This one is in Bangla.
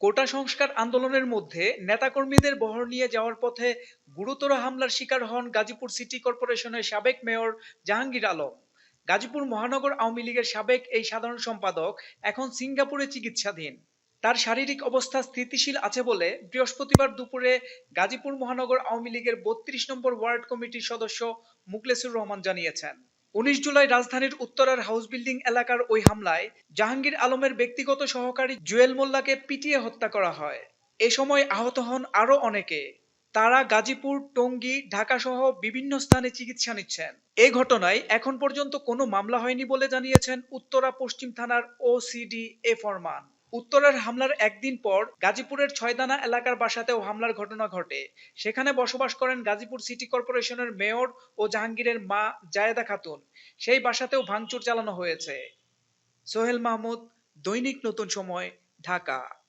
কোটা সংস্কার আন্দোলনের মধ্যে নেতাকর্মীদের বহর নিয়ে যাওয়ার পথে গুরুতর হামলার শিকার হন গাজীপুর সিটি কর্পোরেশনের সাবেক মেয়র জাহাঙ্গীর আলম। গাজীপুর মহানগর আওয়ামী লীগের সাবেক এই সাধারণ সম্পাদক এখন সিঙ্গাপুরে চিকিৎসাধীন। তার শারীরিক অবস্থা স্থিতিশীল আছে বলে বৃহস্পতিবার দুপুরে গাজীপুর মহানগর আওয়ামী লীগের বত্রিশ নম্বর ওয়ার্ড কমিটির সদস্য মুখলেসুর রহমান জানিয়েছেন। উনিশ জুলাই রাজধানীর উত্তরার হাউস বিল্ডিং এলাকার ওই হামলায় জাহাঙ্গীর আলমের ব্যক্তিগত সহকারী জুয়েল মোল্লাকে পিটিয়ে হত্যা করা হয়। এ সময় আহত হন আরও অনেকে। তারা গাজীপুর, টঙ্গী ঢাকা সহ বিভিন্ন স্থানে চিকিৎসা নিচ্ছেন। এ ঘটনায় এখন পর্যন্ত কোনো মামলা হয়নি বলে জানিয়েছেন উত্তরা পশ্চিম থানার ওসিডি এ ফরমান। উত্তরের হামলার একদিন পর গাজীপুরের ছয়দানা এলাকার বাসাতেও হামলার ঘটনা ঘটে। সেখানে বসবাস করেন গাজীপুর সিটি কর্পোরেশনের মেয়র ও জাহাঙ্গীরের মা জায়েদা খাতুন। সেই বাসাতেও ভাঙচুর চালানো হয়েছে। সোহেল মাহমুদ, দৈনিক নতুন সময়, ঢাকা।